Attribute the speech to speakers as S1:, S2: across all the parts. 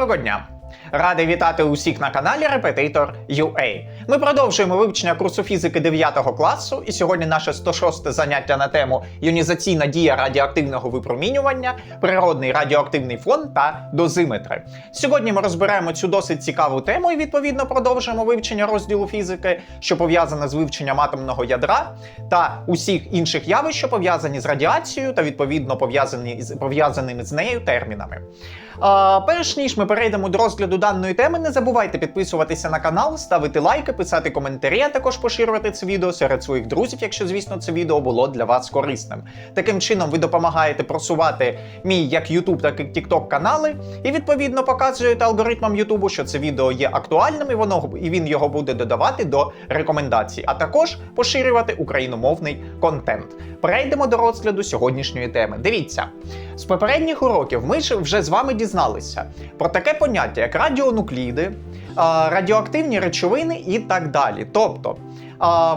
S1: Доброго дня! Радий вітати усіх на каналі Repetitor UA. Ми продовжуємо вивчення курсу фізики 9 класу, і сьогодні наше 106 заняття на тему іонізаційна дія радіоактивного випромінювання, природний радіоактивний фон та дозиметри. Сьогодні ми розберемо цю досить цікаву тему і відповідно продовжуємо вивчення розділу фізики, що пов'язане з вивченням атомного ядра та усіх інших явищ, що пов'язані з радіацією та відповідно пов'язані з пов'язаними з нею термінами. А, перш ніж ми перейдемо до розгляду даної теми, не забувайте підписуватися на канал, ставити лайки, писати коментарі, а також поширювати це відео серед своїх друзів, якщо, звісно, це відео було для вас корисним. Таким чином, ви допомагаєте просувати мій як YouTube, так і TikTok канали, і відповідно показуєте алгоритмам YouTube, що це відео є актуальним, і воно і він його буде додавати до рекомендацій, а також поширювати україномовний контент. Перейдемо до розгляду сьогоднішньої теми. Дивіться, з попередніх уроків ми ж вже з вами дізналися про таке поняття, як радіонукліди, радіоактивні речовини і так далі. Тобто,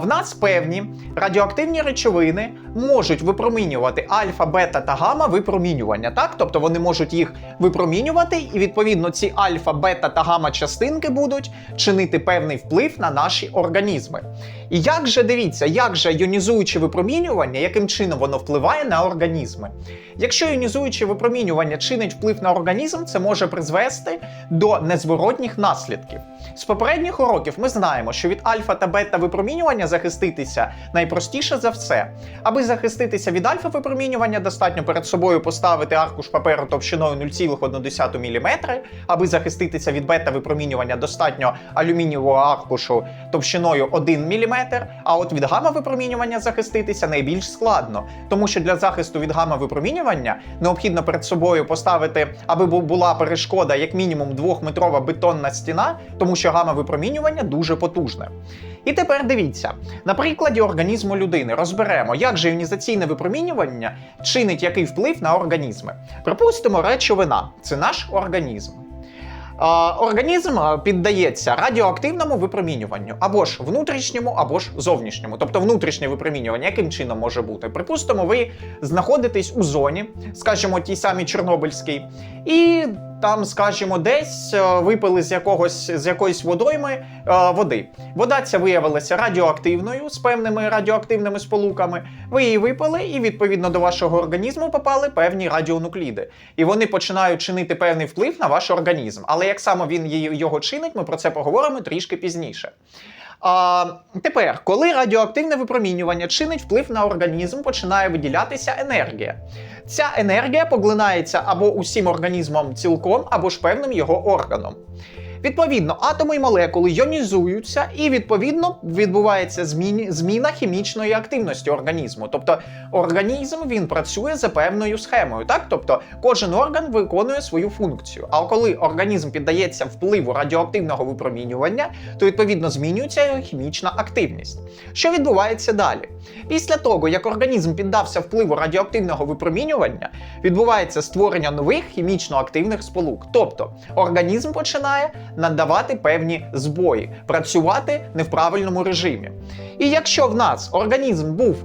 S1: в нас певні радіоактивні речовини можуть випромінювати альфа, бета та гамма випромінювання. Так, тобто вони можуть їх випромінювати, і відповідно ці альфа, бета та гамма частинки будуть чинити певний вплив на наші організми. І як же дивіться, як же іонізуюче випромінювання, яким чином воно впливає на організми? Якщо іонізуюче випромінювання чинить вплив на організм, це може призвести до незворотніх наслідків. З попередніх уроків ми знаємо, що від альфа та бета випромінювання захиститися найпростіше за все. Аби захиститися від альфа випромінювання, достатньо перед собою поставити аркуш паперу товщиною 0,1 мм. Аби захиститися від бета випромінювання, достатньо алюмінієвого аркушу товщиною 1 мм. А от від гамма випромінювання захиститися найбільш складно, тому що для захисту від гамма випромінювання необхідно перед собою поставити, аби була перешкода як мінімум двохметрова бетонна стіна, тому що гамма випромінювання дуже потужне. І тепер дивіться, на прикладі організму людини розберемо, як же іонізаційне випромінювання чинить який вплив на організми. Припустимо, речовина це наш організм. Організм піддається радіоактивному випромінюванню або ж внутрішньому, або ж зовнішньому. Тобто внутрішнє випромінювання, яким чином може бути? Припустимо, ви знаходитесь у зоні, скажімо, тій самій Чорнобильській, і там, скажімо, десь е, випили з якогось з якоїсь водойми е, води. Вода ця виявилася радіоактивною з певними радіоактивними сполуками. Ви її випили, і відповідно до вашого організму попали певні радіонукліди. І вони починають чинити певний вплив на ваш організм. Але як саме він його чинить, ми про це поговоримо трішки пізніше. А, тепер, коли радіоактивне випромінювання чинить вплив на організм, починає виділятися енергія. Ця енергія поглинається або усім організмом цілком, або ж певним його органом. Відповідно, атоми і молекули йонізуються, і відповідно відбувається зміна хімічної активності організму. Тобто організм він працює за певною схемою. Так, тобто кожен орган виконує свою функцію. А коли організм піддається впливу радіоактивного випромінювання, то відповідно змінюється його хімічна активність. Що відбувається далі? Після того, як організм піддався впливу радіоактивного випромінювання, відбувається створення нових хімічно активних сполук. Тобто організм починає надавати певні збої, працювати не в правильному режимі. І якщо в нас організм був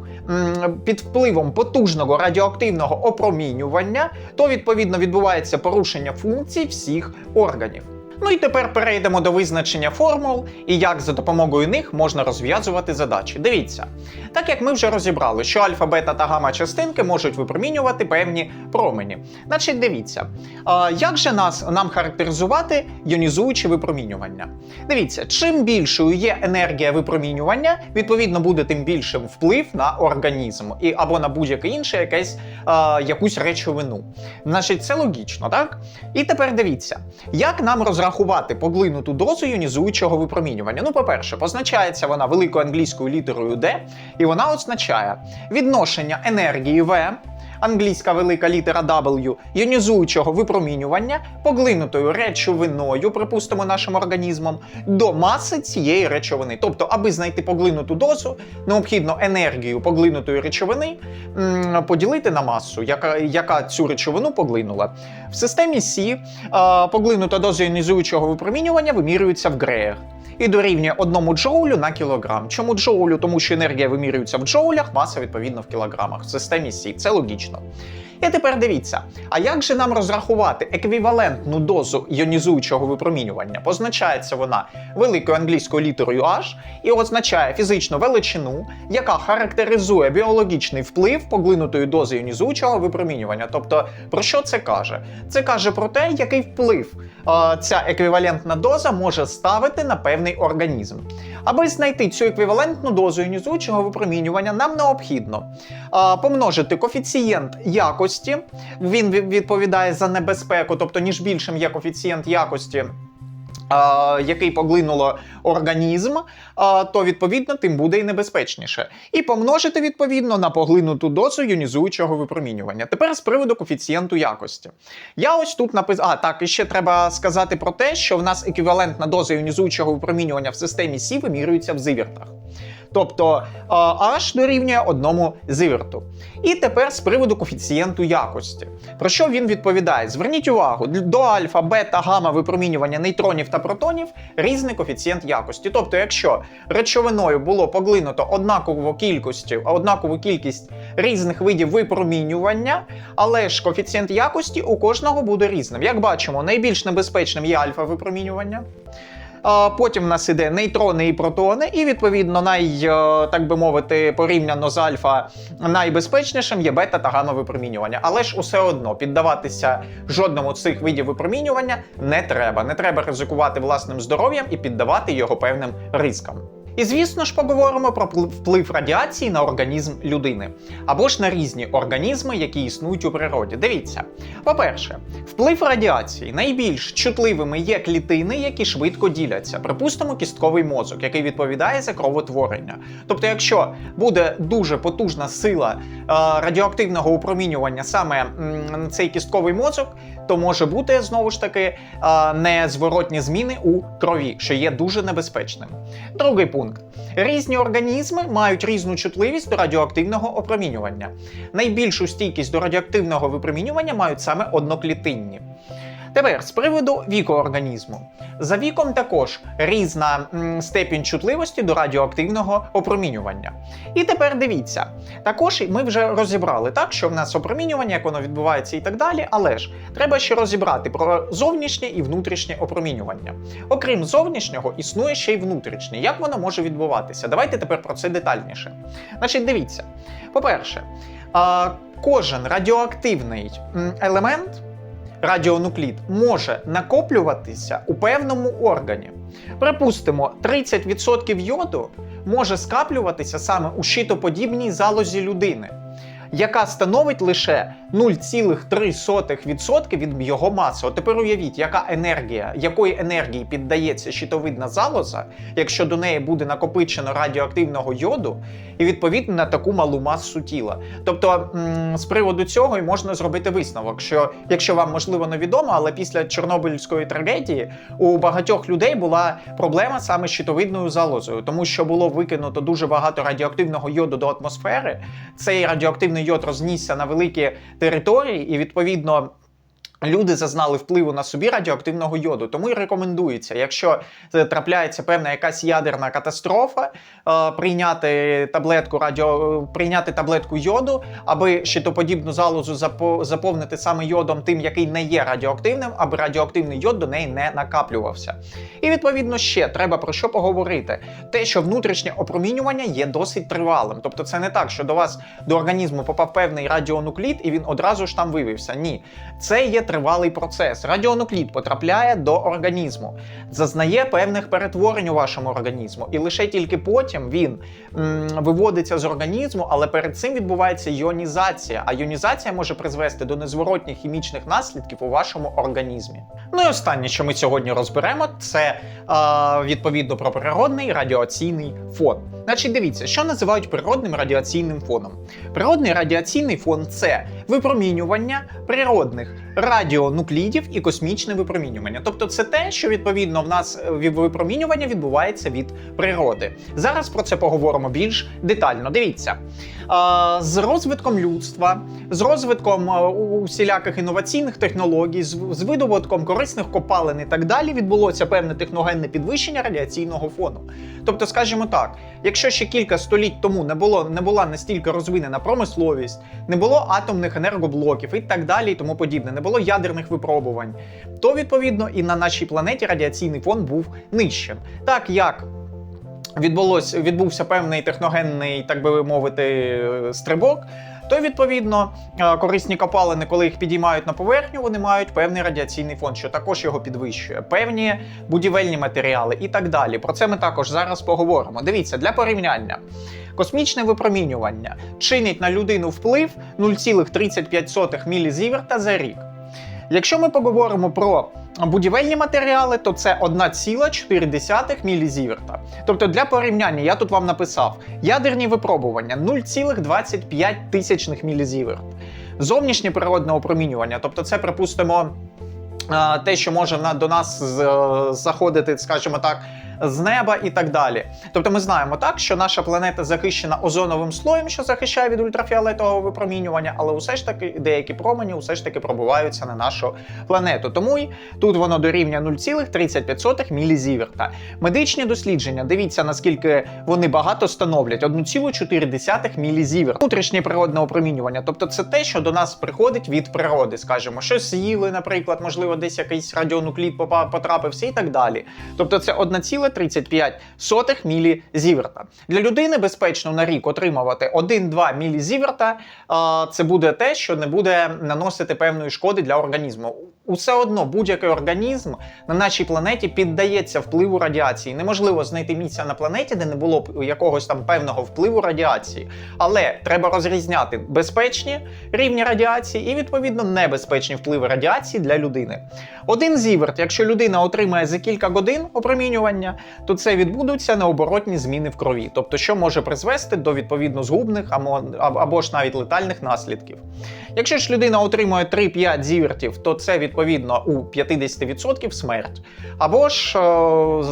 S1: під впливом потужного радіоактивного опромінювання, то відповідно відбувається порушення функцій всіх органів. Ну і тепер перейдемо до визначення формул і як за допомогою них можна розв'язувати задачі. Дивіться, так як ми вже розібрали, що альфа, бета та гамма частинки можуть випромінювати певні промені. Значить, дивіться, а, як же нас нам характеризувати іонізуюче випромінювання? Дивіться, чим більшою є енергія випромінювання, відповідно буде тим більшим вплив на організм і або на будь-яке інше якесь а, якусь речовину. Значить, це логічно, так? І тепер дивіться, як нам розрахувати поглинуту дозу іонізуючого випромінювання. Ну, по-перше, позначається вона великою англійською літерою D, і вона означає відношення енергії В. Англійська велика літера W іонізуючого випромінювання поглинутою речовиною, припустимо, нашим організмом, до маси цієї речовини. Тобто, аби знайти поглинуту дозу, необхідно енергію поглинутої речовини поділити на масу, яка, яка цю речовину поглинула. В системі Сі поглинута доза іонізуючого випромінювання вимірюється в греях. І дорівнює 1 джоулю на кілограм. Чому джоулю? Тому що енергія вимірюється в джоулях, маса відповідно в кілограмах. В системі Сі. Це логічно. І тепер дивіться, а як же нам розрахувати еквівалентну дозу іонізуючого випромінювання? Позначається вона великою англійською літерою H і означає фізичну величину, яка характеризує біологічний вплив поглинутої дози іонізуючого випромінювання. Тобто, про що це каже? Це каже про те, який вплив е, ця еквівалентна доза може ставити на певний організм. Аби знайти цю еквівалентну дозу іонізуючого випромінювання, нам необхідно помножити коефіцієнт якості. Він відповідає за небезпеку, тобто ніж більшим є коефіцієнт якості. Який поглинуло організм, то відповідно тим буде і небезпечніше. І помножити відповідно на поглинуту дозу іонізуючого випромінювання. Тепер з приводу коефіцієнту якості. Я ось тут написав. А, так, і ще треба сказати про те, що в нас еквівалентна доза іонізуючого випромінювання в системі Сі вимірюється в зивертах. Тобто H дорівнює одному зиверту. І тепер з приводу коефіцієнту якості. Про що він відповідає? Зверніть увагу, до альфа, бета, гамма випромінювання нейтронів та протонів різний коефіцієнт якості. Тобто, якщо речовиною було поглинуто однакову кількості, однакову кількість різних видів випромінювання, але ж коефіцієнт якості у кожного буде різним. Як бачимо, найбільш небезпечним є альфа випромінювання. Потім в нас іде нейтрони і протони, і відповідно, най, е, так би мовити, порівняно з альфа найбезпечнішим є бета та гамма випромінювання. Але ж усе одно піддаватися жодному з цих видів випромінювання не треба. Не треба ризикувати власним здоров'ям і піддавати його певним ризикам. І звісно ж поговоримо про пл- вплив радіації на організм людини або ж на різні організми, які існують у природі. Дивіться, по-перше, вплив радіації найбільш чутливими є клітини, які швидко діляться. Припустимо, кістковий мозок, який відповідає за кровотворення. Тобто, якщо буде дуже потужна сила е, радіоактивного упромінювання саме на цей кістковий мозок, то може бути знову ж таки незворотні зміни у крові, що є дуже небезпечним. Другий пункт. Різні організми мають різну чутливість до радіоактивного опромінювання. Найбільшу стійкість до радіоактивного випромінювання мають саме одноклітинні. Тепер з приводу віку організму. За віком також різна м, степінь чутливості до радіоактивного опромінювання. І тепер дивіться, також ми вже розібрали так, що в нас опромінювання, як воно відбувається і так далі, але ж треба ще розібрати про зовнішнє і внутрішнє опромінювання. Окрім зовнішнього, існує ще й внутрішнє. Як воно може відбуватися? Давайте тепер про це детальніше. Значить, дивіться. По-перше, кожен радіоактивний елемент радіонуклід може накоплюватися у певному органі. Припустимо, 30% йоду може скаплюватися саме у щитоподібній залозі людини, яка становить лише 0,3% від його маси. От тепер уявіть, яка енергія, якої енергії піддається щитовидна залоза, якщо до неї буде накопичено радіоактивного йоду, і відповідно на таку малу масу тіла. Тобто, з приводу цього і можна зробити висновок, що якщо вам можливо невідомо, але після Чорнобильської трагедії у багатьох людей була проблема саме з щитовидною залозою, тому що було викинуто дуже багато радіоактивного йоду до атмосфери. Цей радіоактивний йод рознісся на великі території, і відповідно. Люди зазнали впливу на собі радіоактивного йоду, тому і рекомендується, якщо е, трапляється певна якась ядерна катастрофа, е, прийняти таблетку радіо, е, прийняти таблетку йоду, аби щитоподібну залозу заповнити саме йодом, тим, який не є радіоактивним, аби радіоактивний йод до неї не накаплювався. І відповідно ще треба про що поговорити: те, що внутрішнє опромінювання є досить тривалим. Тобто, це не так, що до вас до організму попав певний радіонуклід, і він одразу ж там вивівся. Ні, це є тривалий процес. Радіонуклід потрапляє до організму, зазнає певних перетворень у вашому організму, і лише тільки потім він м, виводиться з організму, але перед цим відбувається іонізація. А іонізація може призвести до незворотніх хімічних наслідків у вашому організмі. Ну і останнє, що ми сьогодні розберемо, це е, відповідно про природний радіаційний фон. Значить, дивіться, що називають природним радіаційним фоном. Природний радіаційний фон це випромінювання природних радіонуклідів і космічне випромінювання. Тобто, це те, що відповідно в нас е, випромінювання відбувається від природи. Зараз про це поговоримо більш детально. Дивіться, з розвитком людства, з розвитком е, усіляких інноваційних технологій, з, видобутком корисних копалин і так далі відбулося певне техногенне підвищення радіаційного фону. Тобто, скажімо так, якщо ще кілька століть тому не було не була настільки розвинена промисловість, не було атомних енергоблоків і так далі, і тому подібне, не було ядерних випробувань, то відповідно і на нашій планеті радіаційний фон був нижчим. Так як відбулось, відбувся певний техногенний, так би мовити, стрибок. То відповідно е, корисні копалини, коли їх підіймають на поверхню, вони мають певний радіаційний фон, що також його підвищує, певні будівельні матеріали і так далі. Про це ми також зараз поговоримо. Дивіться, для порівняння. Космічне випромінювання чинить на людину вплив 0,35 мілізіверта за рік. Якщо ми поговоримо про будівельні матеріали, то це 1,4 мілізіверта. Тобто для порівняння я тут вам написав ядерні випробування 0,25 тисячних мілізіверт. Зовнішнє природне опромінювання, тобто це, припустимо, е, те, що може до нас заходити, скажімо так, з неба і так далі. Тобто ми знаємо так, що наша планета захищена озоновим слоєм, що захищає від ультрафіолетового випромінювання, але усе ж таки деякі промені усе ж таки пробиваються на нашу планету. Тому й тут воно дорівнює 0,35 мілізіверта. Медичні дослідження, дивіться, наскільки вони багато становлять 1,4 мілізіверта. Внутрішнє природне опромінювання, тобто це те, що до нас приходить від природи, скажімо, щось з'їли, наприклад, можливо, десь якийсь радіонуклід потрапився і так далі. Тобто це 1,35 мілізіверта. Для людини безпечно на рік отримувати 1-2 мілізіверта. а, Це буде те, що не буде наносити певної шкоди для організму. Усе одно будь-який організм на нашій планеті піддається впливу радіації. Неможливо знайти місця на планеті, де не було б якогось там певного впливу радіації. Але треба розрізняти безпечні рівні радіації і відповідно небезпечні впливи радіації для людини. Один зіверт, якщо людина отримає за кілька годин опромінювання, то це відбудуться необоротні зміни в крові, тобто що може призвести до відповідно згубних або, ж навіть летальних наслідків. Якщо ж людина отримує 3-5 зівертів, то це відповідно у 50% смерть. Або ж е,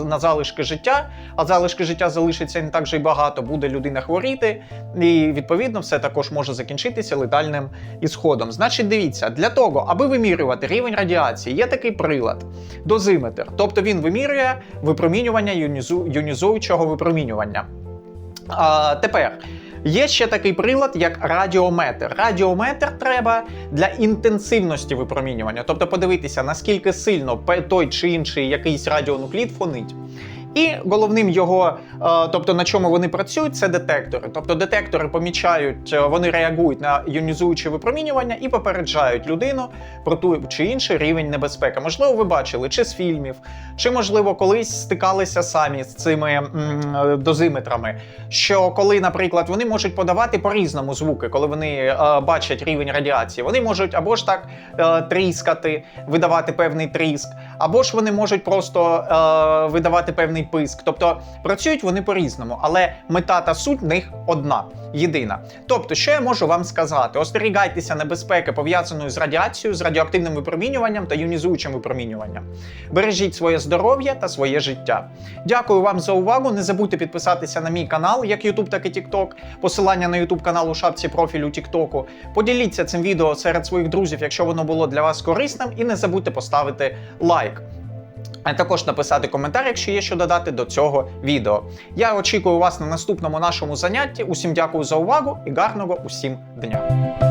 S1: на залишки життя, а залишки життя залишиться не так вже й багато, буде людина хворіти, і відповідно все також може закінчитися летальним ісходом. Значить, дивіться, для того, аби вимірювати рівень радіації, є такий прилад дозиметр, тобто він вимірює випромінювання іонізу- іонізуючого випромінювання. А, тепер. Є ще такий прилад, як радіометр. Радіометр треба для інтенсивності випромінювання, тобто подивитися, наскільки сильно той чи інший якийсь радіонуклід фонить. І головним його, е, тобто на чому вони працюють, це детектори. Тобто детектори помічають, е, вони реагують на іонізуюче випромінювання і попереджають людину про ту чи інший рівень небезпеки. Можливо, ви бачили чи з фільмів, чи можливо колись стикалися самі з цими м, е, дозиметрами. Що коли, наприклад, вони можуть подавати по-різному звуки, коли вони е, бачать рівень радіації, вони можуть або ж так е, тріскати, видавати певний тріск, або ж вони можуть просто е, видавати певний писк. Тобто працюють вони по-різному, але мета та суть в них одна, єдина. Тобто, що я можу вам сказати? Остерігайтеся небезпеки, пов'язаної з радіацією, з радіоактивним випромінюванням та іонізуючим випромінюванням. Бережіть своє здоров'я та своє життя. Дякую вам за увагу. Не забудьте підписатися на мій канал, як YouTube, так і TikTok. Посилання на YouTube канал у шапці профілю TikTok. Поділіться цим відео серед своїх друзів, якщо воно було для вас корисним, і не забудьте поставити лайк. А також написати коментар, якщо є що додати до цього відео. Я очікую вас на наступному нашому занятті. Усім дякую за увагу і гарного усім дня!